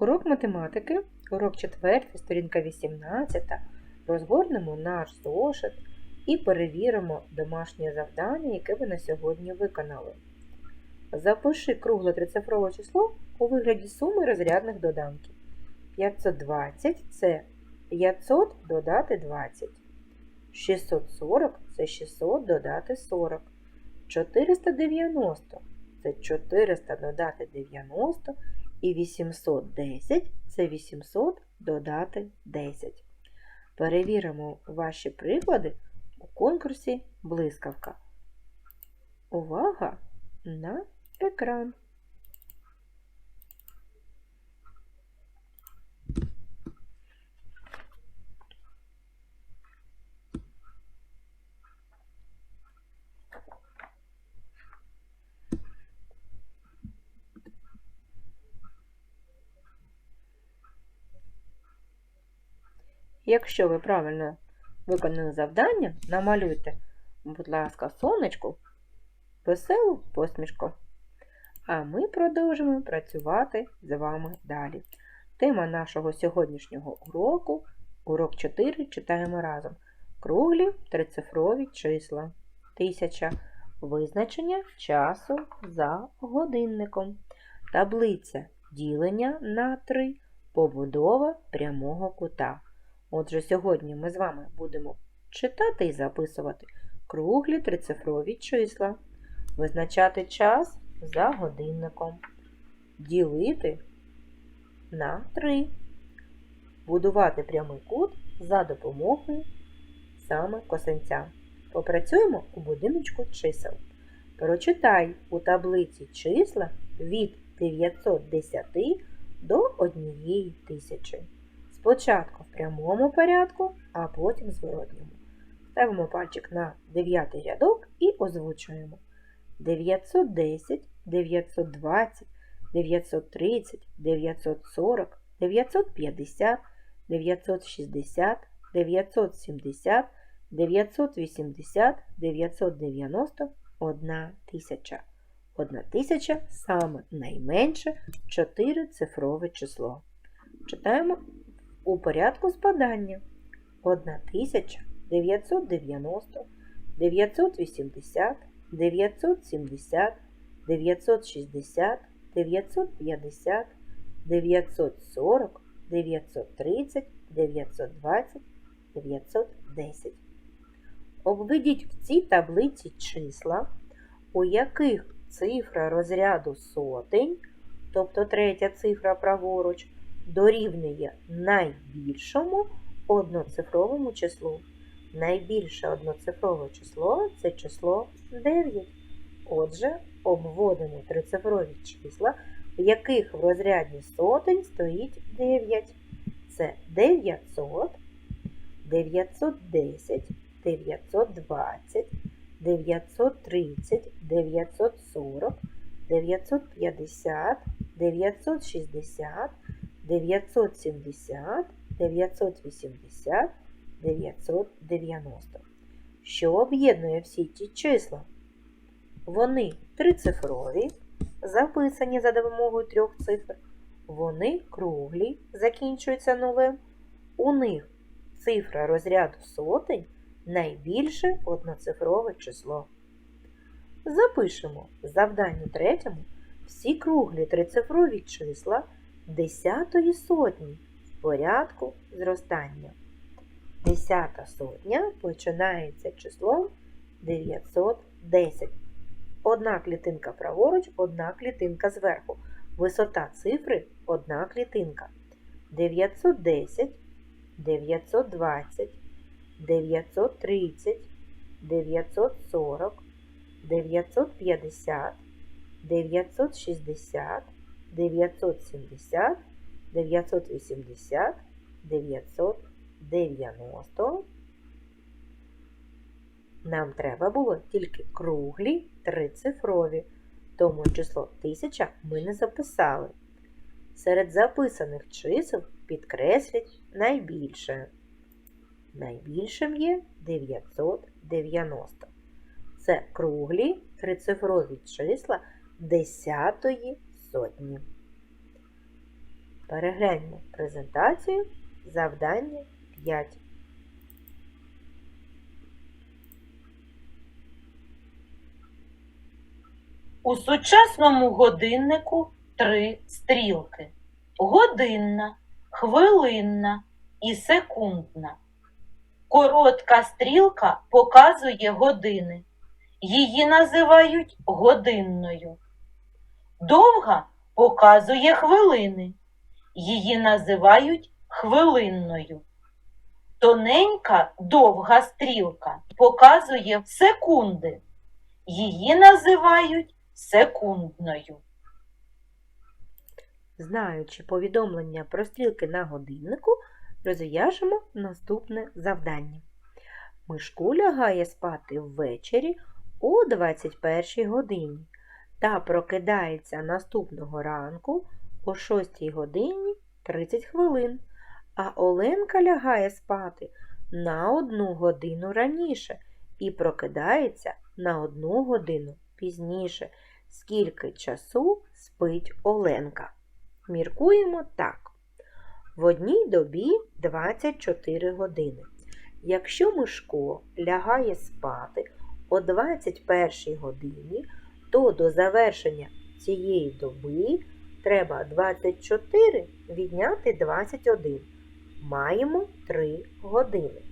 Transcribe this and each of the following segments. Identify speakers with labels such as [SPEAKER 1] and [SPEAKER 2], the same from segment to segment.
[SPEAKER 1] Урок математики, урок 4, сторінка 18. Розгорнемо наш зошит і перевіримо домашнє завдання, яке ви на сьогодні виконали. Запиши кругле трицифрове число у вигляді суми розрядних доданків. 520 це 500 додати 20. 640 це 600 додати 40. 490 це 400 додати 90. І 810 це 800 додати 10. Перевіримо ваші приклади у конкурсі Блискавка. Увага на екран. Якщо ви правильно виконали завдання, намалюйте, будь ласка, сонечку, веселу посмішку. А ми продовжимо працювати з вами далі. Тема нашого сьогоднішнього уроку урок 4 читаємо разом. Круглі трицифрові числа. Тисяча. Визначення часу за годинником. Таблиця ділення на 3. Побудова прямого кута. Отже, сьогодні ми з вами будемо читати і записувати круглі трицифрові числа, визначати час за годинником, ділити на 3, будувати прямий кут за допомогою саме косинця. Попрацюємо у будиночку чисел. Прочитай у таблиці числа від 910 до 1000. Спочатку в прямому порядку, а потім в зворотньому. Ставимо пальчик на 9 рядок і озвучуємо 910, 920, 930, 940, 950, 960, 970, 980, 990, 1000. 1000 саме найменше 4-цифрове число. Читаємо у порядку спадання 1990, 980, 970, 960, 950, 940, 930, 920, 910. Обведіть в цій таблиці числа, у яких цифра розряду сотень, тобто третя цифра праворуч, дорівнює найбільшому одноцифровому числу. Найбільше одноцифрове число це число 9. Отже, обводимо трицифрові числа, в яких в розряді сотень стоїть 9. Це 900, 910, 920, 930, 940, 950, 960, 970, 980, 990. Що об'єднує всі ті числа? Вони трицифрові, записані за допомогою трьох цифр. Вони круглі, закінчуються нулем. У них цифра розряду сотень найбільше одноцифрове число. Запишемо в завданні третьому всі круглі трицифрові числа десятої сотні в порядку зростання. Десята сотня починається числом 910. Одна клітинка праворуч, одна клітинка зверху. Висота цифри одна клітинка. 910, 920, 930, 940, 950, 960, 970, 980, 990. Нам треба було тільки круглі трицифрові, тому число 1000 ми не записали. Серед записаних чисел підкреслять найбільше. Найбільшим є 990. Це круглі трицифрові числа десятої сотні. Перегляньмо презентацію завдання 5.
[SPEAKER 2] У сучасному годиннику три стрілки: годинна, хвилинна і секундна. Коротка стрілка показує години. Її називають годинною. Довга показує хвилини. Її називають хвилинною. Тоненька довга стрілка показує секунди. Її називають секундною.
[SPEAKER 1] Знаючи повідомлення про стрілки на годиннику, розв'яжемо наступне завдання. Мишку лягає спати ввечері о 21 годині та прокидається наступного ранку о 6 годині 30 хвилин, а Оленка лягає спати на одну годину раніше і прокидається на одну годину пізніше. Скільки часу спить Оленка? Міркуємо так. В одній добі 24 години. Якщо Мишко лягає спати о 21 годині, то до завершення цієї доби треба 24 відняти 21. Маємо 3 години.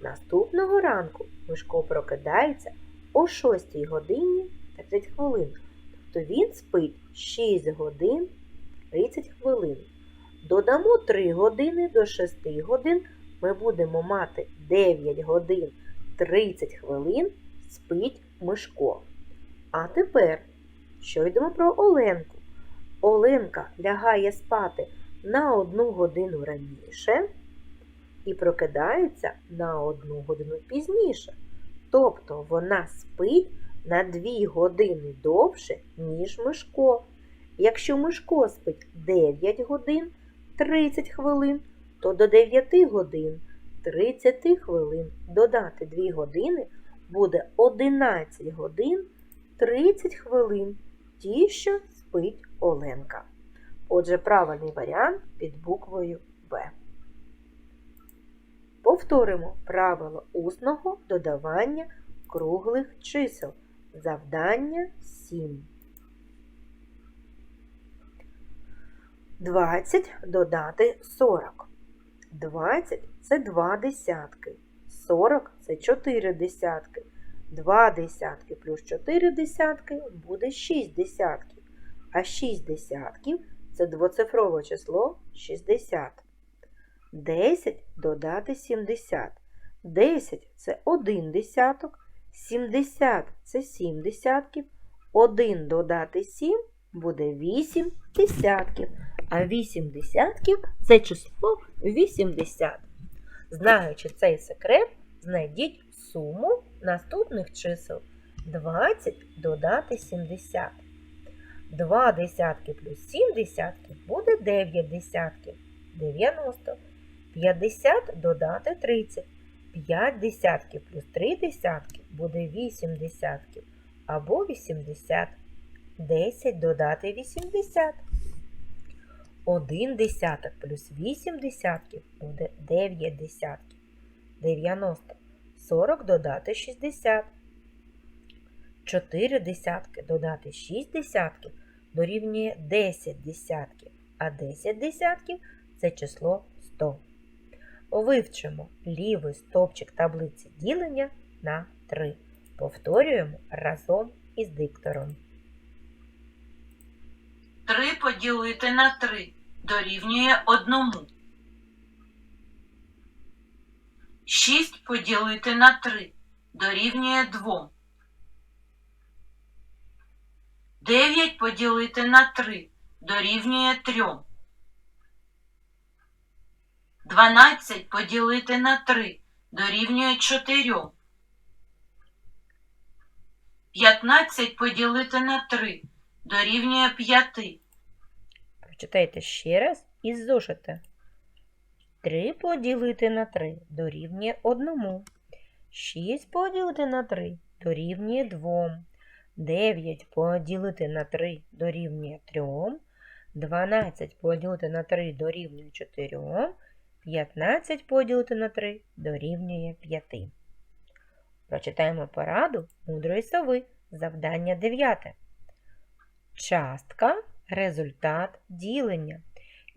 [SPEAKER 1] Наступного ранку Мишко прокидається о 6 годині 30 хвилин. Тобто він спить 6 годин 30 хвилин. Додамо 3 години до 6 годин. Ми будемо мати 9 годин 30 хвилин спить Мишко. А тепер, що йдемо про Оленку? Оленка лягає спати на одну годину раніше і прокидається на одну годину пізніше. Тобто вона спить на 2 години довше, ніж Мишко. Якщо Мишко спить 9 годин 30 хвилин, то до 9 годин 30 хвилин додати 2 години буде 11 годин 30 хвилин ті, що спить Оленка. Отже, правильний варіант під буквою Б. Повторимо правило усного додавання круглих чисел. Завдання 7. 20 додати 40. 20 це 2 десятки. 40 це 4 десятки. 2 десятки плюс 4 десятки буде 6 десятків. А 6 десятків це двоцифрове число 60. 10 додати 70. 10 це 1 десяток. 70 це 7 десятків. 1 додати 7 буде 8 десятків. А 8 десятків це число 80. Знаючи цей секрет, знайдіть суму наступних чисел 20 додати 70. 2 десятки плюс 7 десятків буде 9 десятків 90. 50 додати 30. 5 десятків плюс 3 десятки буде 8 десятків або 80. 10 додати 80. 1 десяток плюс 8 десятків буде 9 десятків. 90. 40 додати 60. 4 десятки додати 6 десятків дорівнює 10 десятків, а 10 десятків це число 100. Вивчимо лівий стовпчик таблиці ділення на 3. Повторюємо разом із диктором.
[SPEAKER 2] 3 поділити на 3 дорівнює 1. 6 поділити на 3 дорівнює 2. 9 поділити на 3 дорівнює 3. 12 поділити на 3 дорівнює 4. 15 поділити на 3 дорівнює 5.
[SPEAKER 1] Прочитайте ще раз із зошита. 3 поділити на 3 дорівнює 1. 6 поділити на 3 дорівнює 2. 9 поділити на 3 дорівнює 3. 12 поділити на 3 дорівнює 4, 15 поділити на 3 дорівнює 5. Прочитаємо пораду мудрої сови. Завдання 9. Частка результат ділення.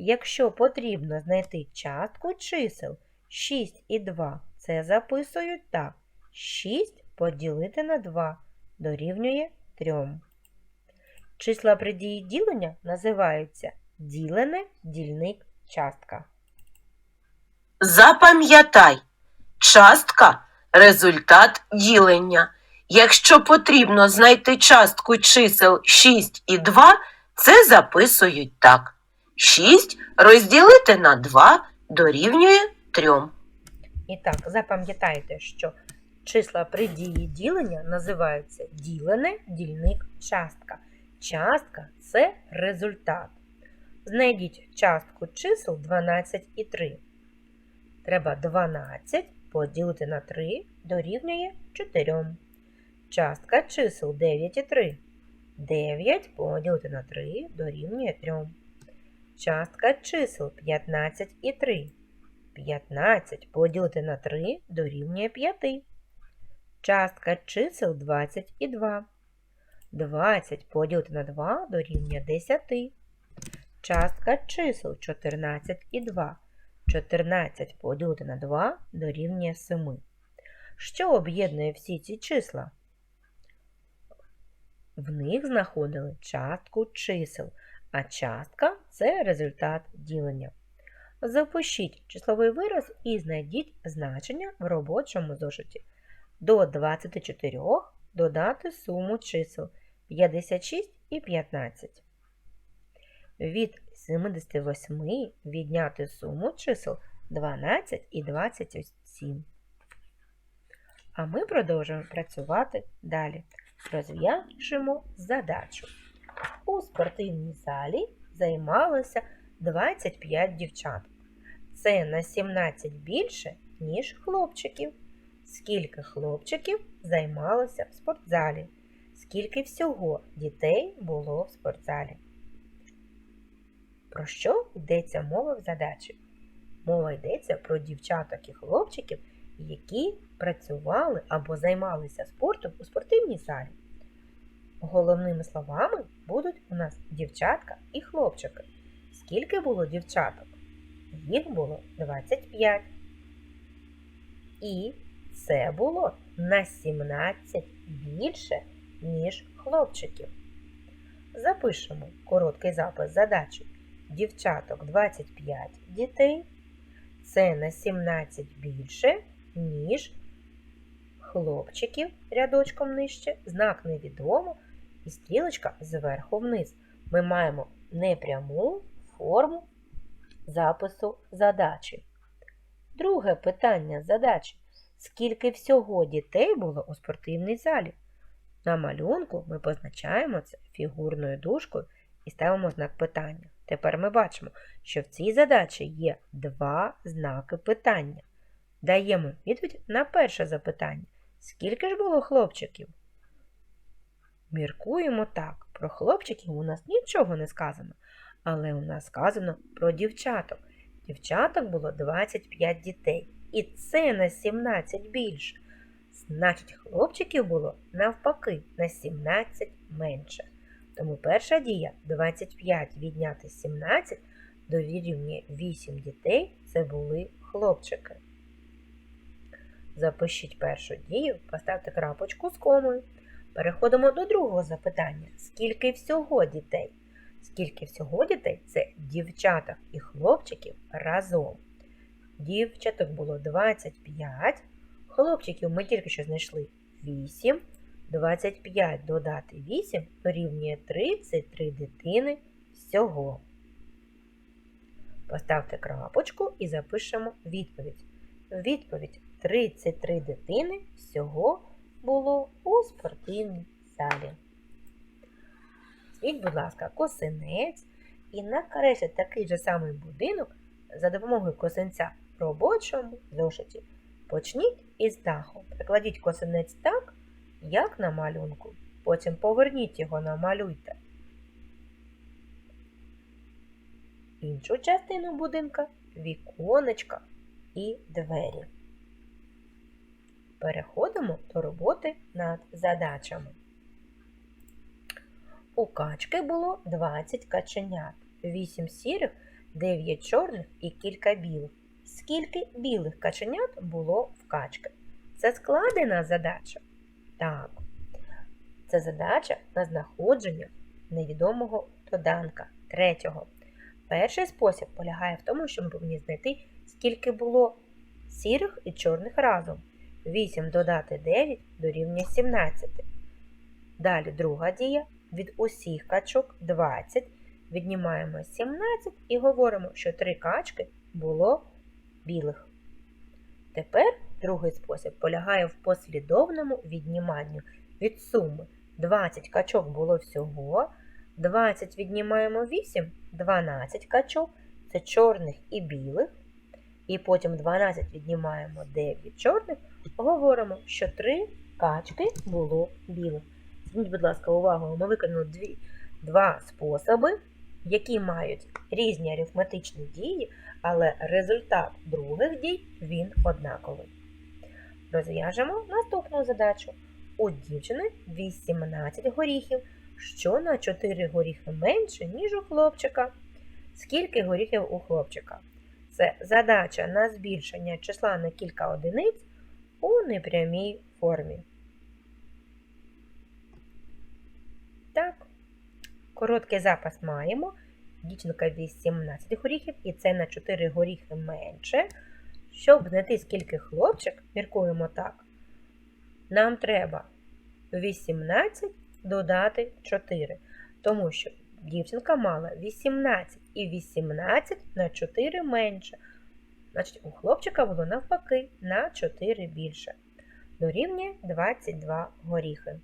[SPEAKER 1] Якщо потрібно знайти частку чисел 6 і 2, це записують так. 6 поділити на 2 дорівнює 3. Числа при дії ділення називаються ділене, дільник, частка.
[SPEAKER 2] Запам'ятай, частка результат ділення. Якщо потрібно знайти частку чисел 6 і 2, це записують так. 6 розділити на 2 дорівнює 3.
[SPEAKER 1] І так, запам'ятайте, що числа при дії ділення називаються ділене, дільник, частка. Частка це результат. Знайдіть частку чисел 12 і 3. Треба 12 поділити на 3 дорівнює 4. Частка чисел 9 і 3. 9 поділити на 3 дорівнює 3. Частка чисел 15 і 3. 15 поділити на 3 дорівнює 5. Частка чисел 20 і 2. 20 поділити на 2 дорівнює 10. Частка чисел 14 і 2. 14 поділити на 2 дорівнює 7. Що об'єднує всі ці числа? В них знаходили частку чисел, а частка це результат ділення. Запишіть числовий вираз і знайдіть значення в робочому зошиті. До 24 додати суму чисел 56 і 15. Від 78 відняти суму чисел 12 і 27. А ми продовжуємо працювати далі. Розв'яжемо задачу. У спортивній залі займалося 25 дівчат. Це на 17 більше, ніж хлопчиків. Скільки хлопчиків займалося в спортзалі? Скільки всього дітей було в спортзалі? Про що йдеться мова в задачі? Мова йдеться про дівчаток і хлопчиків, які працювали або займалися спортом у спортивній залі. Головними словами будуть у нас дівчатка і хлопчики. Скільки було дівчаток? Їх було 25. І це було на 17 більше, ніж хлопчиків. Запишемо короткий запис задачі. Дівчаток 25 дітей. Це на 17 більше, ніж хлопчиків рядочком нижче, знак невідомо і стрілочка зверху вниз. Ми маємо непряму форму запису задачі. Друге питання задачі. Скільки всього дітей було у спортивній залі? На малюнку ми позначаємо це фігурною дужкою і ставимо знак питання. Тепер ми бачимо, що в цій задачі є два знаки питання. Даємо відповідь на перше запитання. Скільки ж було хлопчиків? Міркуємо так. Про хлопчиків у нас нічого не сказано, але у нас сказано про дівчаток. Дівчаток було 25 дітей. І це на 17 більше. Значить, хлопчиків було навпаки на 17 менше. Тому перша дія 25 відняти 17 дорівнює 8 дітей це були хлопчики. Запишіть першу дію, поставте крапочку з комою. Переходимо до другого запитання. Скільки всього дітей? Скільки всього дітей це дівчаток і хлопчиків разом. Дівчаток було 25, хлопчиків ми тільки що знайшли 8. 25 додати 8 дорівнює 33 дитини всього. Поставте крапочку і запишемо відповідь. Відповідь 33 дитини всього було у спортивній залі. Звіть, будь ласка, косинець і накресліть такий же самий будинок за допомогою косинця в робочому зошиті. Почніть із даху. Прикладіть косинець так, як на малюнку. Потім поверніть його намалюйте. іншу частину будинка віконечка і двері. Переходимо до роботи над задачами. У качки було 20 каченят, 8 сірих, 9 чорних і кілька білих. Скільки білих каченят було в качки? Це складена задача? Так. Це задача на знаходження невідомого доданка третього. Перший спосіб полягає в тому, що ми повинні знайти, скільки було сірих і чорних разом. 8 додати 9 дорівнює 17. Далі друга дія. Від усіх качок 20. Віднімаємо 17 і говоримо, що 3 качки було білих. Тепер другий спосіб полягає в послідовному відніманню від суми. 20 качок було всього. 20 віднімаємо 8, 12 качок. Це чорних і білих. І потім 12 віднімаємо 9 чорних. Говоримо, що 3 качки було білих. Зверніть, будь ласка, увагу, ми виконали дві, два способи, які мають різні арифметичні дії, але результат других дій він однаковий. Розв'яжемо наступну задачу. У дівчини 18 горіхів, що на 4 горіхи менше, ніж у хлопчика. Скільки горіхів у хлопчика? Це задача на збільшення числа на кілька одиниць у непрямій формі. Так, короткий запас маємо. Дівчинка 18 горіхів, і це на 4 горіхи менше. Щоб знайти скільки хлопчик, міркуємо так. Нам треба 18 додати 4, тому що дівчинка мала 18 і 18 на 4 менше. Значить, у хлопчика було навпаки на 4 більше. Дорівнює 22 горіхи.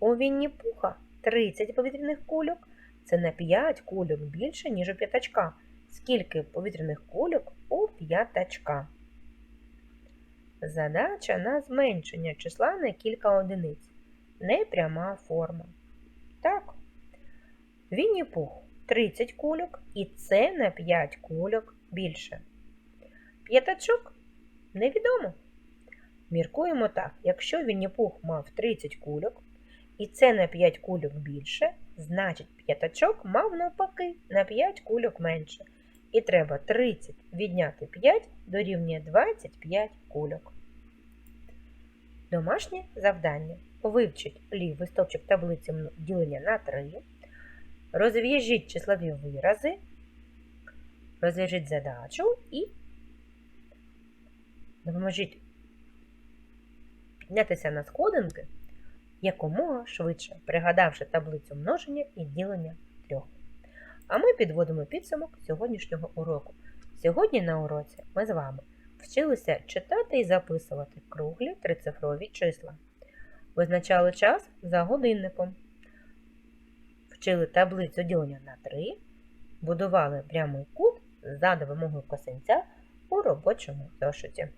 [SPEAKER 1] У Вінні Пуха 30 повітряних кульок. Це на 5 кульок більше, ніж у п'ятачка. Скільки повітряних кульок у п'ятачка? Задача на зменшення числа на кілька одиниць. Непряма форма. Так. Вінні Пух 30 кульок, і це на 5 кульок більше. П'ятачок невідомо. Міркуємо так, якщо Вінні-Пух мав 30 кульок, і це на 5 кульок більше, значить п'ятачок мав навпаки на 5 кульок менше. І треба 30 відняти 5 дорівнює 25 кульок. Домашнє завдання. Вивчіть лівий стовпчик таблиці ділення на 3. Розв'яжіть числові вирази, розв'яжіть задачу і допоможіть піднятися на сходинки якомога швидше, пригадавши таблицю множення і ділення трьох. А ми підводимо підсумок сьогоднішнього уроку. Сьогодні на уроці ми з вами вчилися читати і записувати круглі трицифрові числа. Визначали час за годинником. Вчили таблицю ділення на 3, будували прямий кут за допомогою косинця у робочому зошиті.